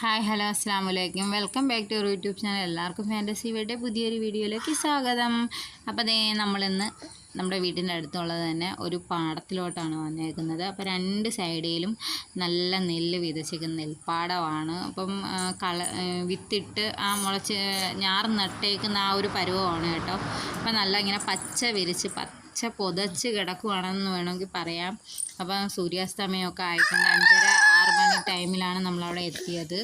Hi hello അസ്സാം വലൈക്കും welcome back to your YouTube channel. എല്ലാവർക്കും ഫാന്റസി വീഡിയോ പുതിയൊരു വീഡിയോയിലേക്ക് സ്വാഗതം. അപ്പോൾ അതേ നമ്മളിന്ന് നമ്മുടെ വീടിന്റെ അടുത്തുള്ളത് തന്നെ ഒരു പാടത്തിലോട്ടാണ് വന്നേക്കുന്നത്. അപ്പോൾ രണ്ട് സൈഡിലും നല്ല നെല്ല് വിതച്ചിരിക്കുന്ന നെൽപ്പാടമാണ്. അപ്പം കള വിത്തിട്ട് ആ മുളച്ച് ഞാറ് നട്ടേക്കുന്ന ആ ഒരു പരുവമാണ് കേട്ടോ. അപ്പം നല്ല ഇങ്ങനെ പച്ച വിരിച്ച് പച്ച പൊതച്ച് കിടക്കുവാണെന്ന് വേണമെങ്കിൽ പറയാം. അപ്പം സൂര്യാസ്തമയമൊക്കെ ആയിട്ടുണ്ട്. അഞ്ചര ആറ് മണി ടൈമിലാണ് നമ്മളവിടെ എത്തിയത്.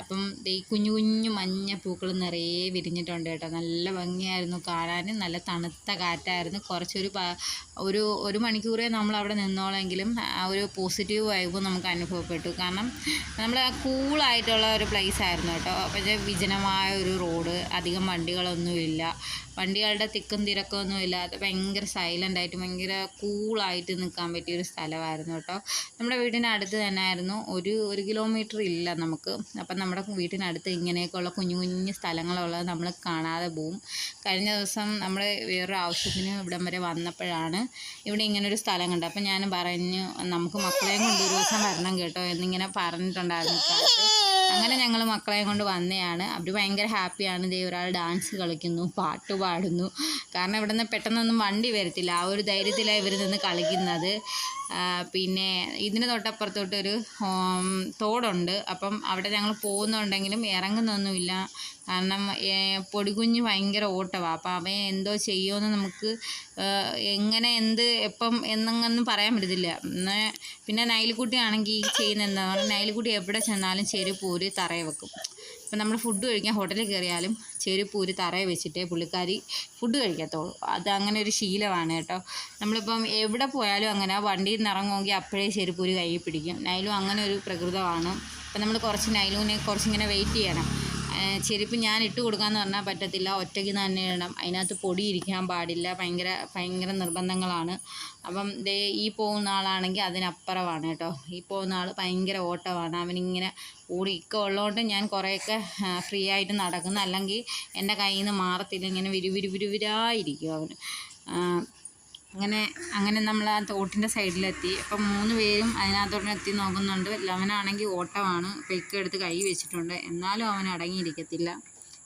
അപ്പം ഈ കുഞ്ഞു കുഞ്ഞു മഞ്ഞ പൂക്കൾ നിറയെ വിരിഞ്ഞിട്ടുണ്ട് കേട്ടോ. നല്ല ഭംഗിയായിരുന്നു കാണാൻ. നല്ല തണുത്ത കാറ്റായിരുന്നു. കുറച്ചൊരു ഒരു ഒരു മണിക്കൂറേ നമ്മൾ അവിടെ നിന്നോളെങ്കിലും ആ ഒരു പോസിറ്റീവ് വൈബ് നമുക്ക് അനുഭവപ്പെട്ടു. കാരണം നമ്മൾ കൂളായിട്ടുള്ള ഒരു പ്ലേസ് ആയിരുന്നു കേട്ടോ പക്ഷേ വിജനമായ ഒരു റോഡ്. അധികം വണ്ടികളൊന്നുമില്ല. വണ്ടികളുടെ തിക്കും തിരക്കൊന്നും ഇല്ലാതെ ഭയങ്കര സൈലന്റ് ആയിട്ട് ഭയങ്കര കൂളായിട്ട് നിൽക്കാൻ പറ്റിയ ഒരു സ്ഥലമായിരുന്നു കേട്ടോ. നമ്മുടെ വീടിനടുത്ത് തന്നെ ആയിരുന്നു ഒരു ഒരു കിലോമീറ്റർ ഇല്ല നമുക്ക്. അപ്പം നമ്മുടെ വീട്ടിനടുത്ത് ഇങ്ങനെയൊക്കെയുള്ള കുഞ്ഞു കുഞ്ഞു സ്ഥലങ്ങളുള്ളത് നമ്മൾ കാണാതെ പോവും. കഴിഞ്ഞ ദിവസം നമ്മൾ വേറൊരു ആവശ്യത്തിന് ഇവിടം വരെ വന്നപ്പോഴാണ് ഇവിടെ ഇങ്ങനെ ഒരു സ്ഥലം കണ്ടത്. അപ്പം ഞാൻ പറഞ്ഞു നമുക്ക് മക്കളെയും കൊണ്ട് ഒരു ദിവസം വരണം കേട്ടോ എന്നിങ്ങനെ പറഞ്ഞിട്ടുണ്ടായിരുന്നു അങ്ങനെ ഞങ്ങൾ മക്കളെയും കൊണ്ട് വന്നതാണ്. അവർ ഭയങ്കര ഹാപ്പിയാണ് ദേ ഒരാൾ ഡാൻസ് കളിക്കുന്നു പാട്ട് പാടുന്നു. കാരണം ഇവിടെ നിന്ന് പെട്ടെന്നൊന്നും വണ്ടി വരത്തില്ല. ആ ഒരു ധൈര്യത്തിലാണ് ഇവർ നിന്ന് കളിക്കുന്നത്. പിന്നെ ഇതിന് തൊട്ടപ്പുറത്തോട്ട് ഒരു തോടുണ്ട്. അപ്പം അവിടെ ഞങ്ങൾ പോകുന്നുണ്ടെങ്കിലും ഇറങ്ങുന്നൊന്നുമില്ല. കാരണം പൊടികുഞ്ഞ് ഭയങ്കര ഓട്ടമാണ് അപ്പം അവൻ എന്തോ ചെയ്യുമെന്ന് നമുക്ക് എങ്ങനെ എന്ത് എപ്പം എന്നൊന്നും പറയാൻ പറ്റത്തില്ല. പിന്നെ നൈലിക്കുട്ടിയാണെങ്കിൽ ആണെങ്കിൽ ചെയ്യുന്ന എന്താ? പറഞ്ഞാൽ നൈലിക്കുട്ടി എവിടെ ചെന്നാലും ചെരുപ്പ് ഊരി തറയെ വെക്കും. ഇപ്പം നമ്മൾ ഫുഡ് കഴിക്കാൻ ഹോട്ടലിൽ കയറിയാലും ചെരുപ്പ് ഒരു തറയെ വെച്ചിട്ടേ പുള്ളിക്കാരി ഫുഡ് കഴിക്കത്തുള്ളൂ. അത് അങ്ങനെ ഒരു ശീലമാണ് കേട്ടോ. നമ്മളിപ്പം എവിടെ പോയാലും അങ്ങനെ വണ്ടിയിൽ നിന്ന് ഇറങ്ങുമെങ്കിൽ അപ്പോഴേ ചെരുപ്പ് ഒരു കൈ പിടിക്കും. നൈലും അങ്ങനെ ഒരു പ്രകൃതമാണ്. അപ്പം നമ്മൾ കുറച്ച് നൈലൂനെ കുറച്ചിങ്ങനെ വെയിറ്റ് ചെയ്യണം. ചെരുപ്പ് ഞാൻ ഇട്ട് കൊടുക്കാമെന്ന് പറഞ്ഞാൽ പറ്റത്തില്ല. ഒറ്റയ്ക്ക് തന്നെ ഇടണം. അതിനകത്ത് പൊടി ഇരിക്കാൻ പാടില്ല. ഭയങ്കര ഭയങ്കര നിർബന്ധങ്ങളാണ്. അപ്പം ദേ ഈ പോകുന്ന ആളാണെങ്കിൽ അതിനപ്പുറമാണ് കേട്ടോ. ഈ പോകുന്ന ആൾ ഭയങ്കര ഓട്ടമാണ്. അവനിങ്ങനെ ഓടി ഇക്ക ഉള്ളതുകൊണ്ട് ഞാൻ കുറേയൊക്കെ ഫ്രീ ആയിട്ട് നടക്കുന്നു. അല്ലെങ്കിൽ എന്റെ കയ്യിൽ നിന്ന് മാറത്തില്ല. ഇങ്ങനെ വിരുവിരുവിരുവിരായിരിക്കും അവന്. അങ്ങനെ അങ്ങനെ നമ്മൾ ആ തോട്ടിന്റെ സൈഡിലെത്തി. അപ്പം മൂന്ന് പേരും അതിനകത്തോട്ട് എത്തി നോക്കുന്നുണ്ട്. ലവനാണെങ്കിൽ ഓട്ടമാണ്. പെക്കെടുത്ത് കൈ വെച്ചിട്ടുണ്ട്. എന്നാലും അവൻ അടങ്ങിയിരിക്കത്തില്ല.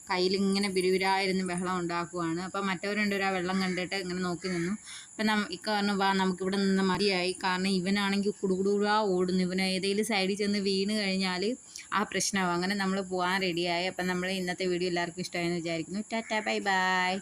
കയ്യിൽ ഇങ്ങനെ ബിരുവിരായിരുന്ന് ബഹളം ഉണ്ടാക്കുവാണ്. അപ്പം മറ്റവരുണ്ട് ഒരാ ആ വെള്ളം കണ്ടിട്ട് ഇങ്ങനെ നോക്കി നിന്നു. അപ്പം നം ഇക്കാരണം വാ നമുക്കിവിടെ നിന്ന് മതിയായി. കാരണം ഇവനാണെങ്കിൽ കുടുകുടുകുടാ ഓടുന്നു. ഇവന് ഏതെങ്കിലും സൈഡിൽ ചെന്ന് വീണ് കഴിഞ്ഞാൽ ആ പ്രശ്നമാവും. അങ്ങനെ നമ്മൾ പോകാൻ റെഡിയായി അപ്പം നമ്മൾ ഇന്നത്തെ വീഡിയോ എല്ലാവർക്കും ഇഷ്ടമായെന്ന് വിചാരിക്കുന്നു. Tata bye bye.